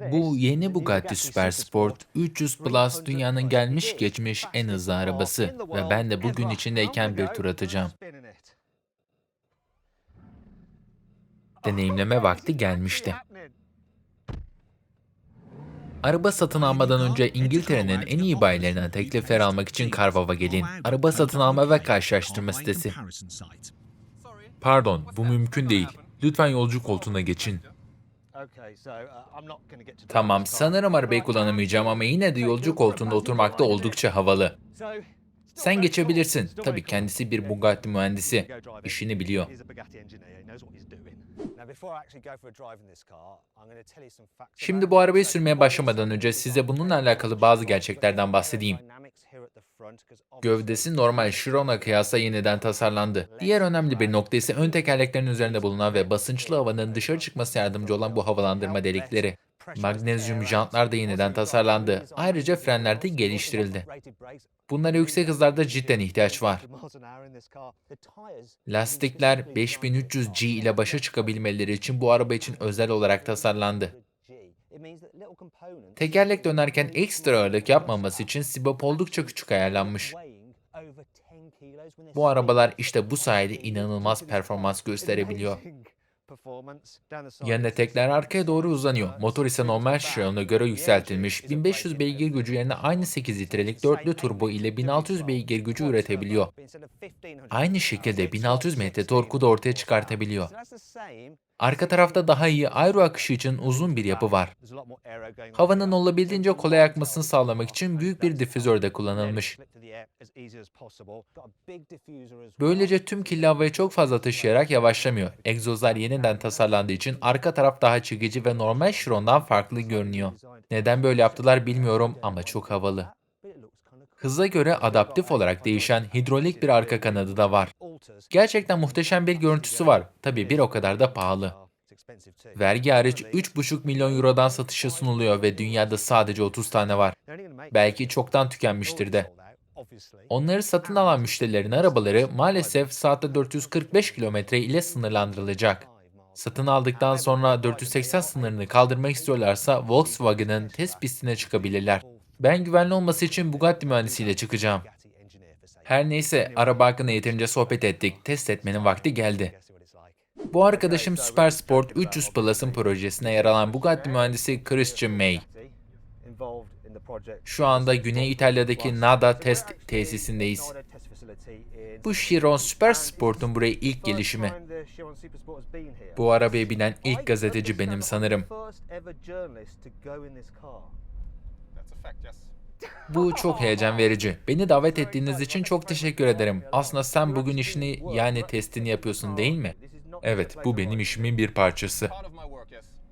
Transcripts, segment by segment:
Bu yeni Bugatti Supersport 300 Plus dünyanın gelmiş geçmiş en hızlı arabası ve ben de bugün içindeyken bir tur atacağım. Deneyimleme vakti gelmişti. Araba satın almadan önce İngiltere'nin en iyi bayilerinden teklifler almak için Carvav'a gelin. Araba satın alma ve karşılaştırma sitesi. Pardon, bu mümkün değil. Lütfen yolcu koltuğuna geçin. Tamam, sanırım arabayı kullanamayacağım ama yine de yolcu koltuğunda oturmakta oldukça havalı. Sen geçebilirsin. Tabii kendisi bir Bugatti mühendisi. İşini biliyor. Şimdi bu arabayı sürmeye başlamadan önce size bununla alakalı bazı gerçeklerden bahsedeyim. Gövdesi normal Chiron'a kıyasla yeniden tasarlandı. Diğer önemli bir nokta ise ön tekerleklerin üzerinde bulunan ve basınçlı havanın dışarı çıkması yardımcı olan bu havalandırma delikleri. Magnezyum jantlar da yeniden tasarlandı. Ayrıca frenler de geliştirildi. Bunlara yüksek hızlarda cidden ihtiyaç var. Lastikler 5300G ile başa çıkabilmeleri için bu araba için özel olarak tasarlandı. Tekerlek dönerken ekstra ağırlık yapmaması için sibop oldukça küçük ayarlanmış. Bu arabalar işte bu sayede inanılmaz performans gösterebiliyor. Yan etekler arkaya doğru uzanıyor. Motor ise normal Chiron'a göre yükseltilmiş. 1500 beygir gücü yerine aynı 8 litrelik dörtlü turbo ile 1600 beygir gücü üretebiliyor. Aynı şekilde 1600 metre torku da ortaya çıkartabiliyor. Arka tarafta daha iyi aero akışı için uzun bir yapı var. Havanın olabildiğince kolay akmasını sağlamak için büyük bir difüzör de kullanılmış. Böylece tüm kirli havayı çok fazla taşıyarak yavaşlamıyor. Egzozlar yeniden tasarlandığı için arka taraf daha çekici ve normal Chiron'dan farklı görünüyor. Neden böyle yaptılar bilmiyorum ama çok havalı. Hıza göre adaptif olarak değişen hidrolik bir arka kanadı da var. Gerçekten muhteşem bir görüntüsü var. Tabii bir o kadar da pahalı. Vergi hariç 3,5 milyon eurodan satışa sunuluyor ve dünyada sadece 30 tane var. Belki çoktan tükenmiştir de. Onları satın alan müşterilerin arabaları maalesef saatte 445 kilometre ile sınırlandırılacak. Satın aldıktan sonra 480 sınırını kaldırmak istiyorlarsa Volkswagen'ın test pistine çıkabilirler. Ben güvenli olması için Bugatti mühendisiyle çıkacağım. Her neyse, araba hakkında yeterince sohbet ettik. Test etmenin vakti geldi. Bu arkadaşım Supersport 300 Plus'ın projesine yer alan Bugatti mühendisi Christian May. Şu anda Güney İtalya'daki Nada test tesisindeyiz. Bu Chiron Supersport'un buraya ilk gelişimi. Bu arabaya binen ilk gazeteci benim sanırım. Bu çok heyecan verici. Beni davet ettiğiniz için çok teşekkür ederim. Aslında sen bugün işini yani testini yapıyorsun değil mi? Evet, bu benim işimin bir parçası.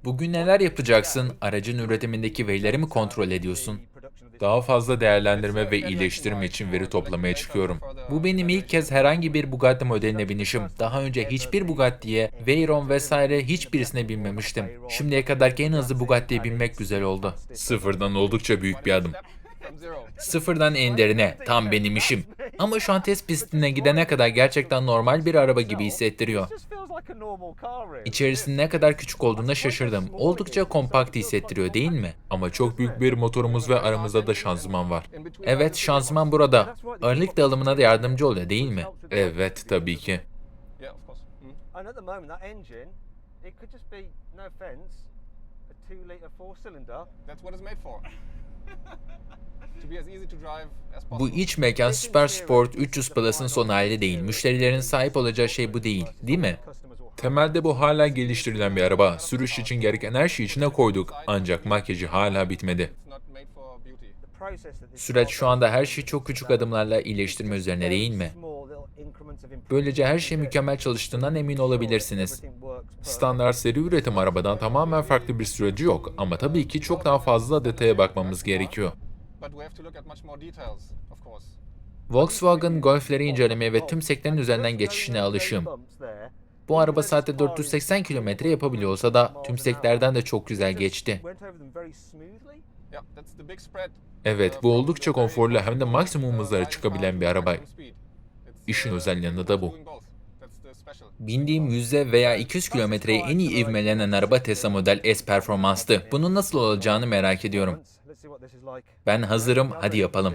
Bugün neler yapacaksın? Aracın üretimindeki verileri mi kontrol ediyorsun? Daha fazla değerlendirme ve iyileştirme için veri toplamaya çıkıyorum. Bu benim ilk kez herhangi bir Bugatti modeline binişim. Daha önce hiçbir Bugatti'ye, Veyron vesaire hiçbirisine binmemiştim. Şimdiye kadarki en hızlı Bugatti'ye binmek güzel oldu. Sıfırdan oldukça büyük bir adım. Sıfırdan en derine, tam benim işim. Ama şu an test pistine gidene kadar gerçekten normal bir araba gibi hissettiriyor. İçerisinin ne kadar küçük olduğuna şaşırdım. Oldukça kompakt hissettiriyor değil mi? Ama çok büyük bir motorumuz ve aramızda da şanzıman var. Evet, şanzıman burada. Ağırlık dağılımına da yardımcı oluyor değil mi? Evet, tabii ki. Bu iç mekan Supersport 300 Plus'ın son hali değil. Müşterilerin sahip olacağı şey bu değil, değil mi? Temelde bu hala geliştirilen bir araba. Sürüş için gereken her şeyi içine koyduk. Ancak makyajı hala bitmedi. Süreç şu anda her şeyi çok küçük adımlarla iyileştirme üzerine değil mi? Böylece her şey mükemmel çalıştığından emin olabilirsiniz. Standart seri üretim arabadan tamamen farklı bir süreci yok ama tabii ki çok daha fazla detaya bakmamız gerekiyor. Volkswagen Golf'leri incelemeye ve tüm sektörün üzerinden geçişine alışığım. Bu araba saatte 480 kilometre yapabiliyorsa da tüm seklerden de çok güzel geçti. Evet, bu oldukça konforlu hem de maksimum hızlara çıkabilen bir araba. İşin özel yanı da bu. Bindiğim 100 veya 200 kilometreye en iyi ivmelenen araba Tesla Model S performanstı. Bunun nasıl olacağını merak ediyorum. Ben hazırım, hadi yapalım.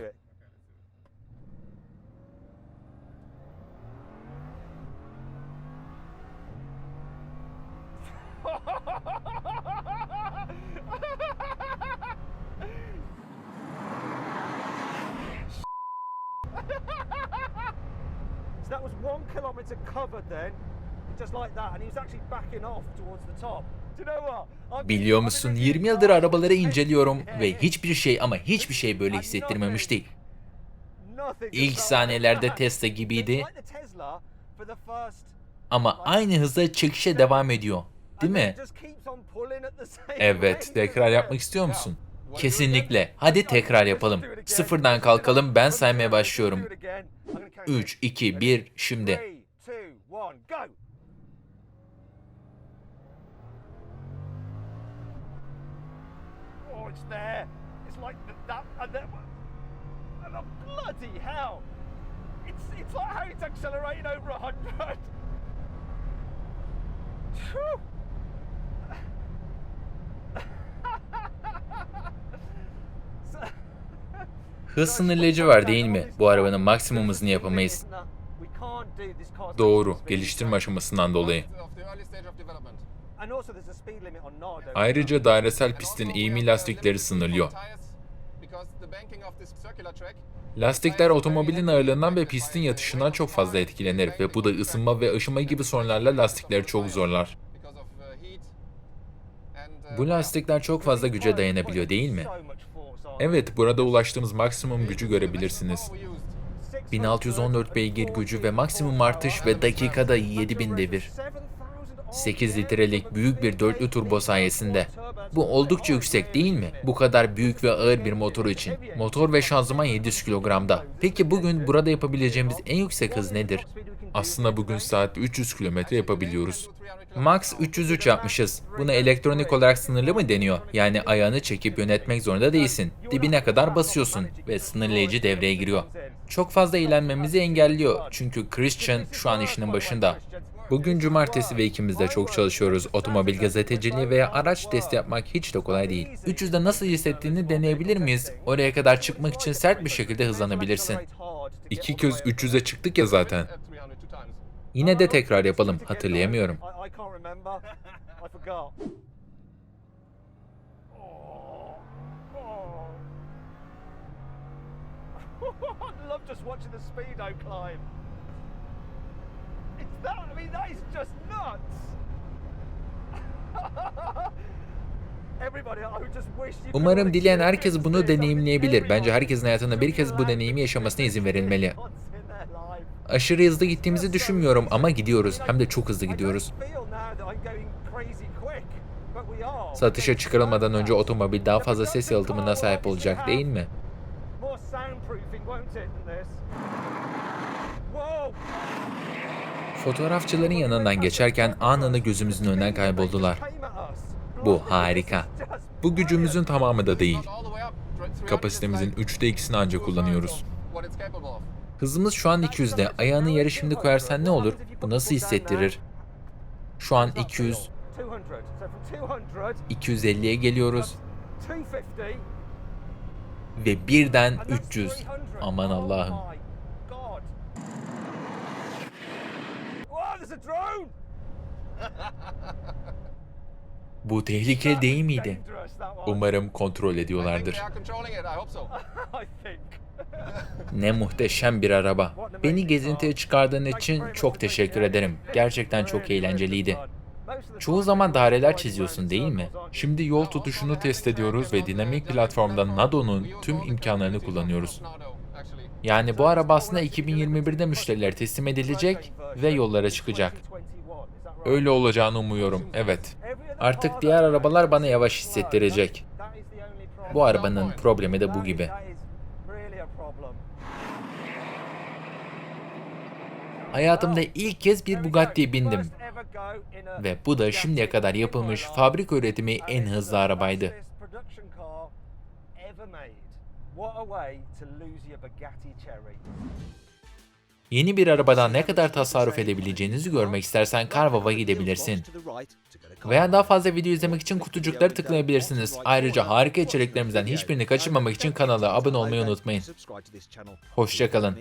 do it. So that was one kilometre covered then, just like that, and he was actually backing off towards the top. Biliyor musun in a 20 new yıldır arabaları inceliyorum ve hiçbir şey ama hiçbir şey böyle hissettirmemişti. İlk saniyelerde. Tesla gibiydi ama aynı hızda çekişe devam ediyor. Değil mi? Evet, tekrar yapmak istiyor musun? Kesinlikle. Hadi tekrar yapalım. Sıfırdan kalkalım, ben saymaya başlıyorum. 3, 2, 1, şimdi. Bloody. Hız sınırlayıcı var değil mi? Bu arabanın maksimum hızını yapamayız. Doğru, geliştirme aşamasından dolayı. Ayrıca dairesel pistin eğimi lastikleri sınırlıyor. Lastikler otomobilin ağırlığından ve pistin yatışından çok fazla etkilenir ve bu da ısınma ve aşıma gibi sorunlarla lastikleri çok zorlar. Bu lastikler çok fazla güce dayanabiliyor değil mi? Evet, burada ulaştığımız maksimum gücü görebilirsiniz. 1614 beygir gücü ve maksimum artış ve dakikada 7000 devir. 8 litrelik büyük bir dörtlü turbo sayesinde. Bu oldukça yüksek değil mi? Bu kadar büyük ve ağır bir motor için. Motor ve şanzıman 700 kilogramda. Peki bugün burada yapabileceğimiz en yüksek hız nedir? Aslında bugün saatte 300 kilometre yapabiliyoruz. Max 303 yapmışız. Buna elektronik olarak sınırlı mı deniyor? Yani ayağını çekip yönetmek zorunda değilsin. Dibine kadar basıyorsun ve sınırlayıcı devreye giriyor. Çok fazla eğlenmemizi engelliyor çünkü Christian şu an işinin başında. Bugün cumartesi ve ikimiz de çok çalışıyoruz. Otomobil gazeteciliği veya araç testi yapmak hiç de kolay değil. 300'de nasıl hissettiğini deneyebilir miyiz? Oraya kadar çıkmak için sert bir şekilde hızlanabilirsin. İki kez 300'e çıktık ya zaten. At 302 times. Yine de tekrar yapalım. Hatırlayamıyorum. I. Oh, oh. I love just watching the speedo climb. It's that. I mean, that is just nuts. Everybody, I would just wish you could Umarım dileyen herkes bunu deneyimleyebilir. Bence herkesin hayatında bir kez bu deneyimi yaşamasına izin verilmeli. Aşırı hızlı gittiğimizi düşünmüyorum ama gidiyoruz. Hem de çok hızlı gidiyoruz. Satışa çıkarılmadan önce otomobil daha fazla ses yalıtımına sahip olacak değil mi? Fotoğrafçıların yanından geçerken anında gözümüzün önünden kayboldular. Bu harika. Bu gücümüzün tamamı da değil. Not all the way up. Thr- 300 Kapasitemizin üçte ikisini ancak kullanıyoruz. Hızımız şu an 200'de. Ayağını yere şimdi koyarsan ne olur? Bu nasıl hissettirir? Şu an 200, 250'ye geliyoruz 250 ve birden and that's 300. 300. Aman Allah'ım. Bu tehlikeli değil miydi? Umarım kontrol ediyorlardır. Ne muhteşem bir araba. Beni gezintiye çıkardığın için çok teşekkür ederim. Gerçekten çok eğlenceliydi. Çoğu zaman daireler çiziyorsun değil mi? Şimdi yol tutuşunu test ediyoruz ve dinamik platformda Nado'nun tüm imkanlarını kullanıyoruz. Yani bu araba aslında 2021'de müşterilere teslim edilecek ve yollara çıkacak. Öyle olacağını umuyorum, evet. Artık diğer arabalar bana yavaş hissettirecek. Bu arabanın problemi de bu gibi. Hayatımda ilk kez bir Bugatti'ye bindim. Ve bu da şimdiye kadar yapılmış fabrika üretimi en hızlı arabaydı. Yeni bir arabadan ne kadar tasarruf edebileceğinizi görmek istersen Carvav'a gidebilirsin. Veya daha fazla video izlemek için kutucukları tıklayabilirsiniz. Ayrıca harika içeriklerimizden hiçbirini kaçırmamak için kanala abone olmayı unutmayın. Hoşçakalın.